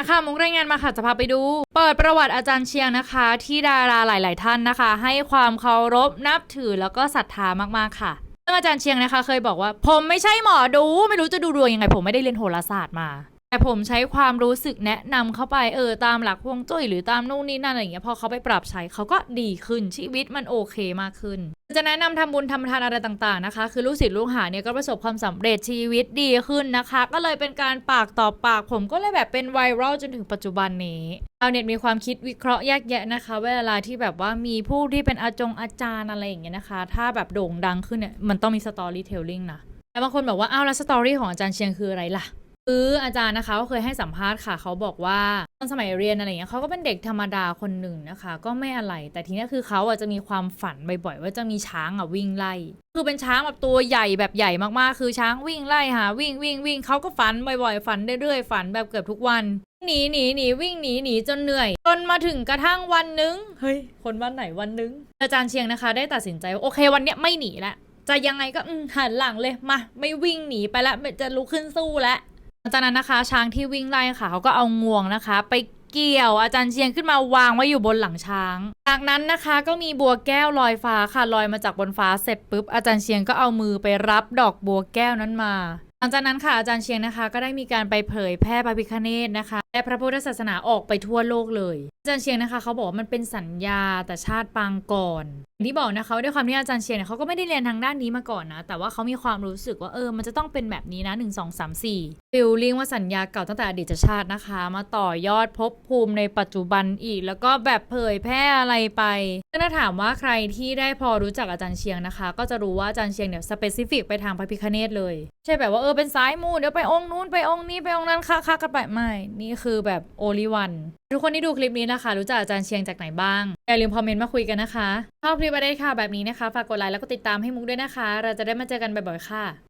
นะคะมุกรายงานมาค่ะจะพาไปดู เปิดประวัติอาจารย์เชียงนะคะ ที่ดาราหลาย ๆ ท่านนะคะ ให้ความเคารพนับถือแล้วก็ศรัทธามาก ๆ ค่ะซึ่งอาจารย์เชียงนะคะ เคยบอกว่า ผมไม่ใช่หมอดู ไม่รู้จะดูดวงยังไง ผมไม่ได้เรียนโหราศาสตร์มา แต่ผมใช้ความรู้สึกแนะนำเข้าไปเออตามหลักฮวงจุ้ยหรือตามนู่นนี่นั่นอะไรอย่างเงี้ยพอเขาไปปรับใช้เขาก็ดีขึ้นชีวิตมันโอเคมากขึ้น จะแนะนำทำบุญทำทานอะไรต่างๆนะคะ คือลูกศิษย์ลูกหาเนี่ยก็ประสบความสำเร็จชีวิตดีขึ้นนะคะ ก็เลยเป็นการปากต่อปาก ผมก็เลยแบบเป็นไวรัลจนถึงปัจจุบันนี้ชาวเน็ตมีความคิดวิเคราะห์แยกแยะนะคะ เวลาที่แบบว่ามีผู้ที่เป็นอาจงอาจารย์อะไรอย่างเงี้ยนะคะ ถ้าแบบโด่งดังขึ้นเนี่ยมันต้องมีสตอรี่เทลลิ่งนะแต่บางคนบอกว่าอ้าวแล้วสตอรี่ของอาจารย์เชียงคืออะไรล่ะ คืออาจารย์นะคะก็เคยให้สัมภาษณ์ค่ะ เขาบอกว่าตอนสมัยเรียนอะไรเงี้ยเขาก็เป็นเด็กธรรมดาคนหนึ่งนะคะ ก็ไม่อะไร แต่ทีนี้คือเขาอะจะมีความฝันบ่อยๆว่าจะมีช้างอะวิ่งไล่ คือเป็นช้างแบบตัวใหญ่แบบใหญ่มากๆ คือช้างวิ่งไล่หาวิ่งวิ่งวิ่งเขาก็ฝันบ่อยๆ ฝันเรื่อยๆฝันแบบเกือบทุกวันหนีหนีหนีวิ่งหนีหนีจนเหนื่อย จนมาถึงกระทั่งวันนึงเฮ้ยคนวันไหนวันนึง อาจารย์เชียงนะคะ ได้ตัดสินใจว่าโอเควันเนี้ยไม่หนีละจะยังไงก็หันหลังเลยมาไม่วิ่งหนีไปละจะลุกขึ้นสู้แล้ว จากนั้นนะคะ ช้างที่วิ่งไล่ค่ะเขาก็เอางวงนะคะ ไปเกี่ยวอาจารย์เชียงขึ้นมาวางไว้อยู่บนหลังช้าง จากนั้นนะคะก็มีบัวแก้วลอยฟ้าค่ะลอยมาจากบนฟ้าเสร็จปุ๊บอาจารย์เชียงก็เอามือไปรับดอกบัวแก้วนั้นมา หลังจากนั้นค่ะอาจารย์เชียงนะคะ ก็ได้มีการไปเผยแพร่พระพิคเนตนะคะ และพระพุทธศาสนาออกไปทั่วโลกเลยอาจารย์เชียงนะคะเขาบอกว่ามันเป็นสัญญาแต่ชาติปางก่อนอย่างที่บอกนะคะว่าด้วยความที่อาจารย์เชียงเนี่ยเขาก็ไม่ได้เรียนทางด้านนี้มาก่อนนะแต่ว่าเขามีความรู้สึกว่าเออมันจะต้องเป็นแบบนี้นะ 1 2 3 4ฟิลลิ่งว่าสัญญาเก่าตั้งแต่อดีตชาตินะคะ มาต่อยอดภพภูมิในปัจจุบันอีก แล้วก็แบบเผยแพร่อะไรไปถ้าถามว่าใครที่ได้พอรู้จักอาจารย์เชียงนะคะ ก็จะรู้ว่าอาจารย์เชียงเนี่ยสเปซิฟิกไปทางพระพิฆเนศเลย ใช่แบบว่าเออเป็นสายมูเดี๋ยวไปองค์นู้นไปองค์นี้ไปองค์นั้นค่าๆกันไปไม่นี่คคือแบบโอลิวัน ทุกคนที่ดูคลิปนี้นะคะ รู้จักอาจารย์เชียงจากไหนบ้าง อย่าลืมคอมเมนต์มาคุยกันนะคะชอบคลิปอะไรค่ะแบบนี้นะคะ ฝากกดไลค์แล้วก็ติดตามให้มุกด้วยนะคะ เราจะได้มาเจอกันบ่อยๆค่ะ